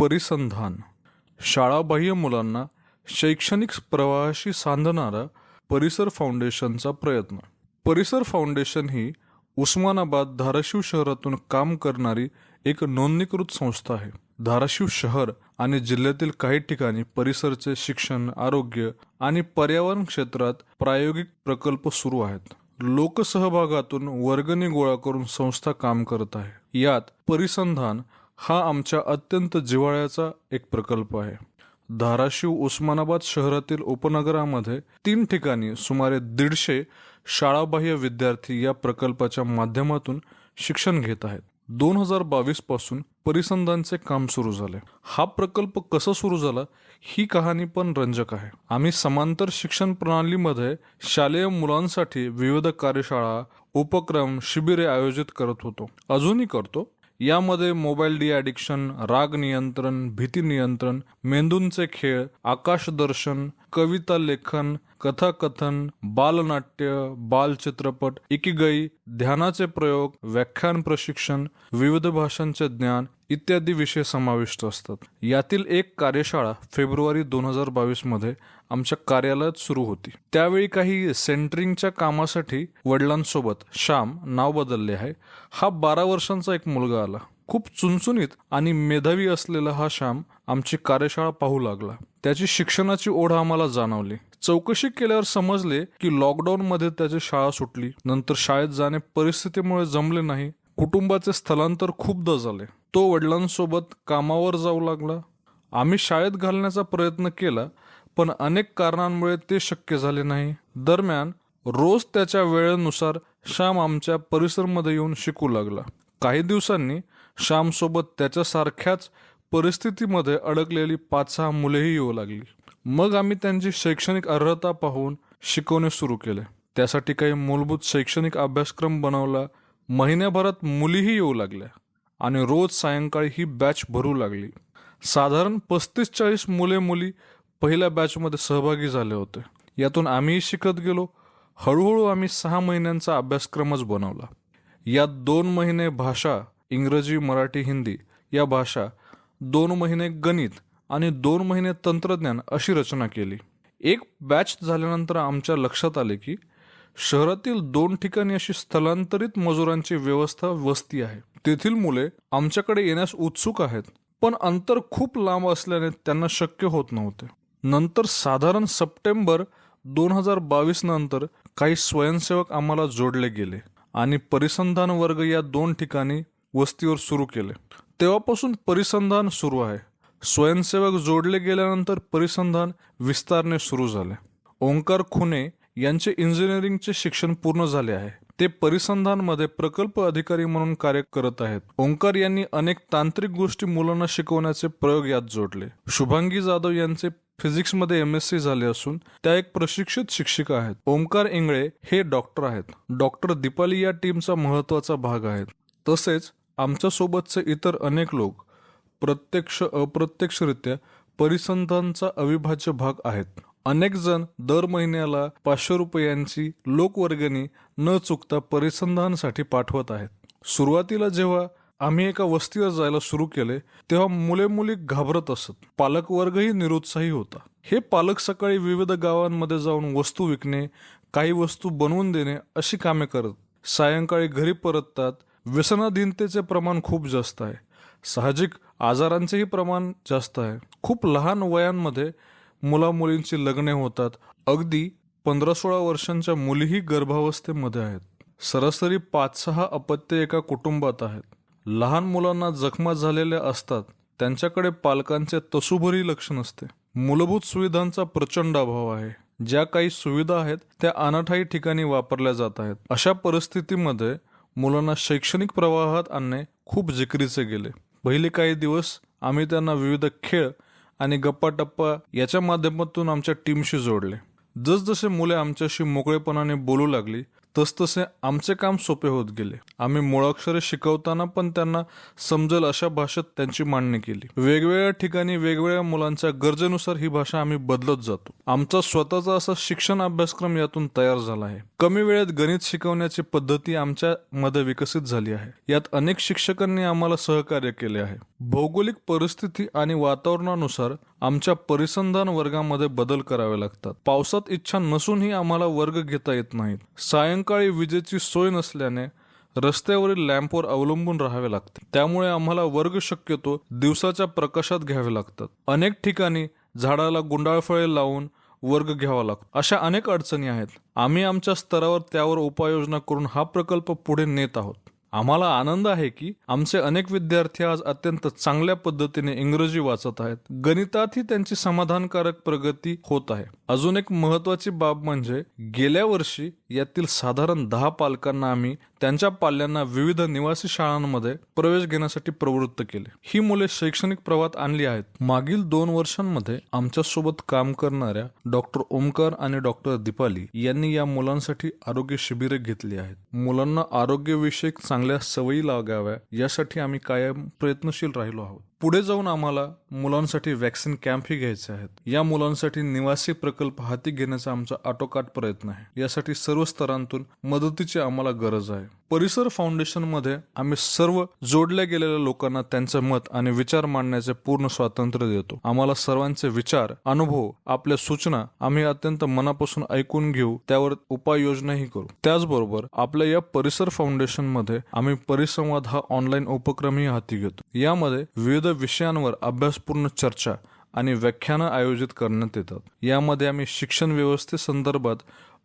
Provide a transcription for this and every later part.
परिसंधान. शाळाबाह्य मुलांना शैक्षणिक प्रवाहाशी सांधणारा परिसर फाउंडेशनचा प्रयत्न. परिसर फाउंडेशन ही उस्मानाबाद धाराशिव शहरातून काम करणारी एक नोंदणीकृत संस्था आहे. धाराशिव शहर आणि जिल्ह्यातील काही ठिकाणी परिसरचे शिक्षण आरोग्य आणि पर्यावरण क्षेत्रात प्रायोगिक प्रकल्प सुरू आहेत. लोकसहभागातून वर्गणी गोळा करून संस्था काम करत आहे. यात परिसंधान हा आमच्या अत्यंत जिव्हाळ्याचा एक प्रकल्प आहे. धाराशिव उस्मानाबाद शहरातील उपनगरामध्ये तीन ठिकाणी सुमारे दीडशे शाळाबाह्य विद्यार्थी या प्रकल्पाच्या माध्यमातून शिक्षण घेत आहेत. दोन हजार बावीसपासून परिसंधानचे काम सुरू झाले. हा प्रकल्प कसा सुरू झाला ही कहाणी पण रंजक आहे. आम्ही समांतर शिक्षण प्रणालीमध्ये शालेय मुलांसाठी विविध कार्यशाळा उपक्रम शिबिरे आयोजित करत होतो. अजूनही करतो. यामध्ये मोबाईल डी ॲडिक्शन राग नियंत्रण भीती नियंत्रण मेंदूंचे खेळ आकाशदर्शन कविता लेखन कथाकथन बालनाट्य बालचित्रपट इकिगई ध्यानाचे प्रयोग व्याख्यान प्रशिक्षण विविध भाषांचे ज्ञान इत्यादी विषय समाविष्ट असतात. यातील एक कार्यशाळा फेब्रुवारी दोन हजार बावीसमध्ये आमच्या कार्यालयात सुरू होती. त्यावेळी काही सेंटरिंगच्या कामासाठी वडिलांसोबत श्याम नाव बदलले आहे. हा बारा वर्षांचा एक मुलगा आला. खूप चुनचुनीत आणि मेधावी असलेला हा श्याम आमची कार्यशाळा पाहू लागला. त्याची शिक्षणाची ओढ आम्हाला जाणवली. चौकशी केल्यावर समजले की लॉकडाऊन मध्ये त्याची शाळा सुटली. नंतर शाळेत जाणे परिस्थितीमुळे जमले नाही. कुटुंबाचे स्थलांतर खूपदा झाले. तो वडिलांसोबत कामावर जाऊ लागला. आम्ही शाळेत घालण्याचा प्रयत्न केला पण अनेक कारणांमुळे ते शक्य झाले नाही. दरम्यान रोज त्याच्या वेळेनुसार श्याम आमच्या परिसरमध्ये येऊन शिकू लागला. काही दिवसांनी श्यामसोबत त्याच्यासारख्याच परिस्थितीमध्ये अडकलेली पाच सहा मुलेही येऊ लागली. मग आम्ही त्यांची शैक्षणिक अर्हता पाहून शिकवणे सुरू केले. त्यासाठी काही मूलभूत शैक्षणिक अभ्यासक्रम बनवला. महिन्याभरात मुलीही येऊ लागल्या. आणि रोज सायंकाळी ही बॅच भरू लागली. साधारण पस्तीस चाळीस मुले मुली पहिल्या बॅचमध्ये सहभागी झाले होते. यातून आम्हीही शिकत गेलो. हळूहळू आम्ही सहा महिन्यांचा अभ्यासक्रमच बनवला. यात दोन महिने भाषा इंग्रजी मराठी हिंदी या भाषा दोन महिने गणित आणि दोन महिने तंत्रज्ञान अशी रचना केली. एक बॅच झाल्यानंतर आमच्या लक्षात आले की शहरातील दोन ठिकाणी अशी स्थलांतरित मजुरांची व्यवस्था वस्ती आहे. तेथील मुले आमच्याकडे येण्यास उत्सुक आहेत पण अंतर खूप लांब असल्याने त्यांना शक्य होत नव्हते. नंतर साधारण सप्टेंबर दोन हजार बावीस नंतर काही स्वयंसेवक आम्हाला जोडले गेले आणि परिसंधान वर्ग या दोन ठिकाणी वस्तीवर सुरू केले. तेव्हापासून परिसंधान सुरू आहे. स्वयंसेवक जोडले गेल्यानंतर परिसंधान विस्तारणे सुरू झाले. ओंकार खुने यांचे इंजिनिअरिंगचे शिक्षण पूर्ण झाले आहे. ते परिसंधानमध्ये प्रकल्प अधिकारी म्हणून कार्य करत आहेत. ओंकार यांनी अनेक तांत्रिक गोष्टी मुलांना शिकवण्याचे प्रयोग यात जोडले. शुभांगी जाधव यांचे फिजिक्समध्ये एम एस सी झाले असून त्या एक प्रशिक्षित शिक्षिका आहेत. ओंकार इंगळे हे डॉक्टर आहेत. डॉक्टर दीपाली या टीमचा महत्त्वाचा भाग आहेत. तसेच आमच्यासोबतचे इतर अनेक लोक प्रत्यक्ष अप्रत्यक्षरित्या परिसंधांचा अविभाज्य भाग आहेत. अनेक जण दर महिन्याला पाचशे रुपयांची लोकवर्गणी न चुकता परिसंधानासाठी पाठवत आहेत. सुरुवातीला जेव्हा आम्ही एका वस्तीवर जायला सुरू केले तेव्हा मुले मुली घाबरत असत. पालक वर्गही निरुत्साही होता. हे पालक सकाळी विविध गावांमध्ये जाऊन वस्तू विकणे काही वस्तू बनवून देणे अशी कामे करत सायंकाळी घरी परततात व्यसनाधीनतेचे प्रमाण खूप जास्त आहे. साहजिक आजारांचेही प्रमाण जास्त आहे. खूप लहान वयांमध्ये मुलामुलींची लग्ने होतात. अगदी पंधरा सोळा वर्षांच्या मुलीही गर्भावस्थेमध्ये आहेत. सरासरी पाच सहा अपत्य एका कुटुंबात आहेत. लहान मुलांना जखमा झालेल्या असतात. त्यांच्याकडे पालकांचे तसुभरी लक्ष नसते मूलभूत सुविधांचा प्रचंड अभाव आहे. ज्या काही सुविधा आहेत त्या अनाठाई ठिकाणी वापरल्या जात आहेत. अशा परिस्थितीमध्ये मुलांना शैक्षणिक प्रवाहात आणणे खूप जिकरीचे गेले. पहिले काही दिवस आम्ही त्यांना विविध खेळ आणि गप्पाटप्पा याच्या माध्यमातून आमच्या टीमशी जोडले. जसजसे मुले आमच्याशी मोकळेपणाने बोलू लागली तसतसे आमचे काम सोपे होत गेले. आम्ही मुळाक्षरे शिकवताना पण त्यांना समजेल अशा भाषेत त्यांची मांडणी केली. वेगवेगळ्या ठिकाणी वेगवेगळ्या मुलांच्या गरजेनुसार ही भाषा आम्ही बदलत जातो. आमचा स्वतःचा असा शिक्षण अभ्यासक्रम यातून तयार झाला आहे. कमी वेळेत गणित शिकवण्याची पद्धती आमच्या मध्ये विकसित झाली आहे. यात अनेक शिक्षकांनी आम्हाला सहकार्य केले आहे. भौगोलिक परिस्थिती आणि वातावरणानुसार आमच्या परिसंधान वर्गामध्ये बदल करावे लागतात. पावसात इच्छा नसूनही आम्हाला वर्ग घेता येत नाहीत. सायंकाळी विजेची सोय नसल्याने रस्त्यावरील लॅम्पवर अवलंबून राहावे लागते. त्यामुळे आम्हाला वर्ग शक्यतो दिवसाच्या प्रकाशात घ्यावे लागतात. अनेक ठिकाणी झाडाला गुंडाळफळे लावून वर्ग घ्यावा लागतो. अशा अनेक अडचणी आहेत. आम्ही आमच्या स्तरावर त्यावर उपाययोजना करून हा प्रकल्प पुढे नेत आहोत. आम्हाला आनंद आहे की आमचे अनेक विद्यार्थी आज अत्यंत चांगल्या पद्धतीने इंग्रजी वाचत आहेत. गणितातही त्यांची समाधानकारक प्रगती होत आहे. अजून एक महत्वाची बाब म्हणजे गेल्या वर्षी यातील साधारण दहा पालकांना आम्ही त्यांच्या पाल्यांना विविध निवासी शाळांमध्ये प्रवेश घेण्यासाठी प्रवृत्त केले. ही मुले शैक्षणिक प्रवाहात आणली आहेत. मागील दोन वर्षांमध्ये आमच्यासोबत काम करणाऱ्या डॉक्टर ओमकार आणि डॉक्टर दीपाली यांनी या मुलांसाठी आरोग्य शिबिरे घेतली आहेत. मुलांना आरोग्यविषयक चांगल्या सवयी लागाव्या यासाठी आम्ही कायम प्रयत्नशील राहिलो आहोत. पुढे जाऊन आम्हाला मुलांसाठी वॅक्सिन कॅम्पही घ्यायचे आहेत. या मुलांसाठी निवासी प्रकल्प हाती घेण्याचा आमचा आटोकाट प्रयत्न आहे. यासाठी सर्व स्तरांतून मदतीची आम्हाला गरज आहे. परिसर फाउंडेशनमध्ये आम्ही सर्व जोडल्या गेलेल्या लोकांना त्यांचे मत आणि विचार मांडण्याचे पूर्ण स्वातंत्र्य देतो. आम्हाला सर्वांचे विचार अनुभव आपल्या सूचना आम्ही अत्यंत मनापासून ऐकून घेऊ त्यावर उपाययोजनाही करू. त्याचबरोबर आपल्या या परिसर फाउंडेशनमध्ये आम्ही परिसंवाद हा ऑनलाईन उपक्रमही हाती घेतो. यामध्ये विविध विषयांवर अभ्यासपूर्ण चर्चा आणि व्याख्यानं आयोजित करण्यात येतात. यामध्ये आम्ही शिक्षण व्यवस्थेसंदर्भात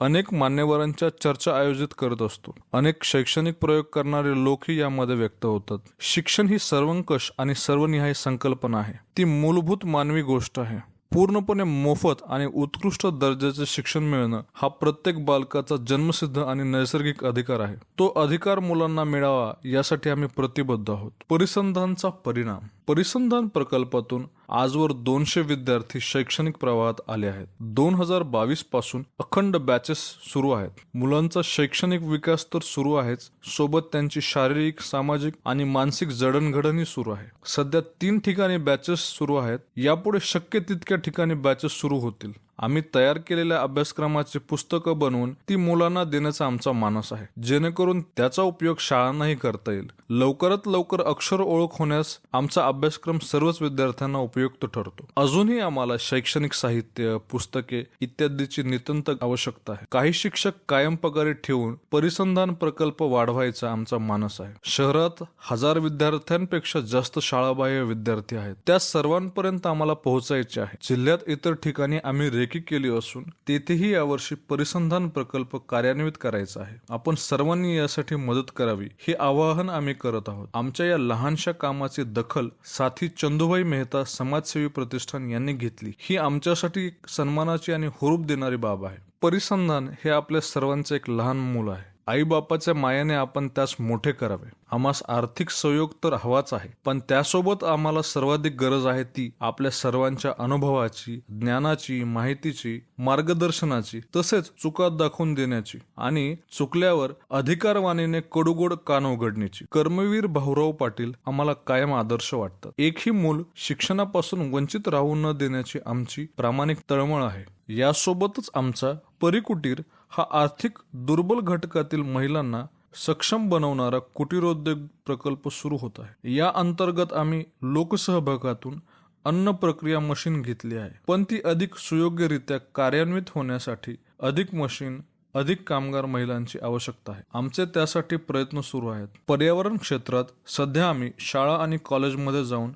अनेक मान्यवरांच्या चर्चा आयोजित करत असतो. अनेक शैक्षणिक प्रयोग करणारे लोकही यामध्ये व्यक्त होतात. शिक्षण ही सर्वंकष आणि सर्वनिहाय संकल्पना आहे. ती मूलभूत मानवी गोष्ट आहे. पूर्णपणे मोफत आणि उत्कृष्ट दर्जाचे शिक्षण मिळणं हा प्रत्येक बालकाचा जन्मसिद्ध आणि नैसर्गिक अधिकार आहे. तो अधिकार मुलांना मिळावा यासाठी आम्ही प्रतिबद्ध आहोत. परिसंधानचा परिणाम. परिसंधान प्रकल्पातून आजवर दोनशे विद्यार्थी शैक्षणिक प्रवाहात आले आहेत. दोन हजार बावीसपासून अखंड बॅचेस सुरू आहेत. मुलांचा शैक्षणिक विकास तर सुरू आहेच. सोबत त्यांची शारीरिक सामाजिक आणि मानसिक जडणघडणही सुरू आहे. सध्या तीन ठिकाणी बॅचेस सुरू आहेत. यापुढे शक्य तितक्या ठिकाणी बॅचेस सुरू होतील. आम्ही तयार केलेल्या अभ्यासक्रमाची पुस्तकं बनवून ती मुलांना देण्याचा आमचा मानस आहे. जेणेकरून त्याचा उपयोग शाळांनाही करता येईल. लवकरात लवकर अक्षर ओळख होण्यास आमचा अभ्यासक्रम सर्वच विद्यार्थ्यांना उपयुक्त ठरतो. अजूनही आम्हाला शैक्षणिक साहित्य पुस्तके इत्यादीची नितंत आवश्यकता आहे. काही शिक्षक कायम पगारी ठेवून परिसंधान प्रकल्प वाढवायचा आमचा मानस आहे. शहरात हजार विद्यार्थ्यांपेक्षा जास्त शाळाबाह्य विद्यार्थी आहेत. त्या सर्वांपर्यंत आम्हाला पोहोचायचे आहे. जिल्ह्यात इतर ठिकाणी आम्ही रेकी केली असून तेथेही यावर्षी परिसंधान प्रकल्प कार्यान्वित करायचा आहे. आपण सर्वांनी यासाठी मदत करावी हे आवाहन आम्ही करत आहोत. आमच्या या लहानशा कामाची दखल साथी चंदुभाई मेहता समाजसेवी प्रतिष्ठान यांनी घेतली. ही आमच्यासाठी एक सन्मानाची आणि हुरूप देणारी बाब आहे. परिसंधान हे आपल्या सर्वांचे एक लहान मूल आहे. आई बापाच्या मायाने आपण त्यास मोठे करावे. आम्हास आर्थिक सहयोग तर हवाच आहे पण त्यासोबत आम्हाला सर्वाधिक गरज आहे ती आपल्या सर्वांच्या अनुभवाची ज्ञानाची माहितीची मार्गदर्शनाची तसेच चुका दाखवून देण्याची आणि चुकल्यावर अधिकारवाणीने कडुगोड कान उघडण्याची. कर्मवीर भाऊराव पाटील आम्हाला कायम आदर्श वाटतात. एकही मूल शिक्षणापासून वंचित राहू न देण्याची आमची प्रामाणिक तळमळ आहे. यासोबतच आमचा परिकुटीर हा आर्थिक दुर्बल घटकातील महिलांना सक्षम बनवणारा कुटीरोद्योग प्रकल्प सुरू होत आहे. या अंतर्गत आम्ही लोकसहभागातून अन्न प्रक्रिया मशीन घेतली आहे. पण ती अधिक सुयोग्यरित्या कार्यान्वित होण्यासाठी अधिक मशीन अधिक कामगार महिलांची आवश्यकता आहे. आमचे त्यासाठी प्रयत्न सुरू आहेत. पर्यावरण क्षेत्रात सध्या आम्ही शाळा आणि कॉलेजमध्ये जाऊन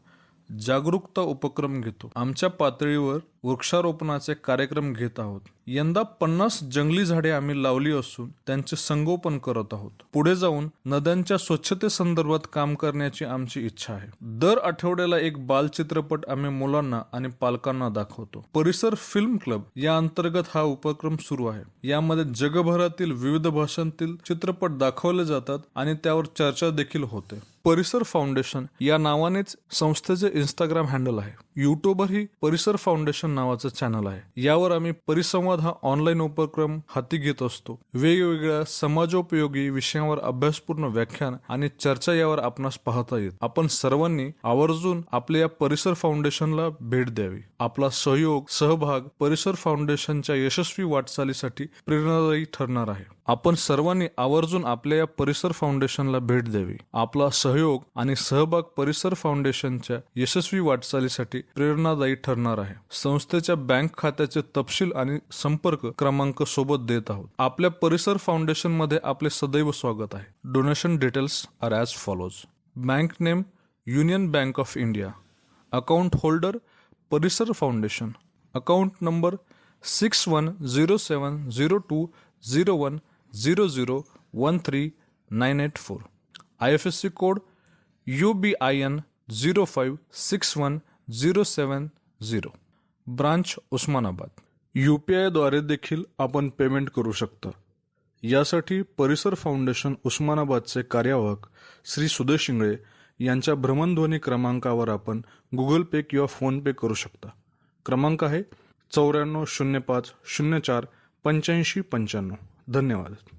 जागरूकता उपक्रम घेतो. आमच्या पातळीवर वृक्षारोपणाचे कार्यक्रम घेत आहोत. यंदा पन्नास जंगली झाडे आम्ही लावली असून त्यांचे संगोपन करत आहोत. पुढे जाऊन नद्यांच्या स्वच्छतेसंदर्भात काम करण्याची आमची इच्छा आहे. दर आठवड्याला एक बाल चित्रपट आम्ही मुलांना आणि पालकांना दाखवतो. परिसर फिल्म क्लब या अंतर्गत हा उपक्रम सुरू आहे. यामध्ये जगभरातील विविध भाषांतील चित्रपट दाखवले जातात आणि त्यावर चर्चा देखील होते. परिसर फाउंडेशन या नावानेच संस्थेचे इंस्टाग्राम हँडल आहे. युट्यूबवरही परिसर फाउंडेशन नावाचं चॅनल आहे. यावर आम्ही परिसंवाद हा ऑनलाईन उपक्रम हाती घेत असतो. वेगवेगळ्या समाजोपयोगी विषयांवर अभ्यासपूर्ण व्याख्यान आणि चर्चा यावर आपणास पाहता येत आपण सर्वांनी आवर्जून आपल्या या परिसर फाउंडेशनला भेट द्यावी. आपला सहयोग सहभाग परिसर फाउंडेशनच्या यशस्वी वाटचालीसाठी प्रेरणादायी ठरणार आहे. आपण सर्वांनी आवर्जून आपल्या या परिसर फाउंडेशनला भेट द्यावी. आपला सहयोग आणि सहभाग परिसर फाउंडेशनच्या यशस्वी वाटचालीसाठी प्रेरणादायी ठरणार आहे. संस्थेच्या बँक खात्याचे तपशील आणि संपर्क क्रमांक सोबत देत आहोत. आपल्या परिसर फाउंडेशनमध्ये आपले सदैव स्वागत आहे. Donation details are as follows. Bank name Union Bank of India. Account holder Parisar foundation. Account number six one zero seven zero two zero one zero zero one three nine eight four I F S C code U B I N zero five six one zero seven zero branch Osmanabad U P आयद्वारे देखील आपण payment करू शकता. यासाठी परिसर foundation उस्मानाबादचे कार्यवाहक श्री सुदेश शिंगळे यांच्या भ्रमणध्वनी क्रमांकावर आपण गुगल पे किंवा फोनपे करू शकता. क्रमांक आहे चौऱ्याण्णव शून्य पाच शून्य चार पंच्याऐंशी पंच्याण्णव. धन्यवाद.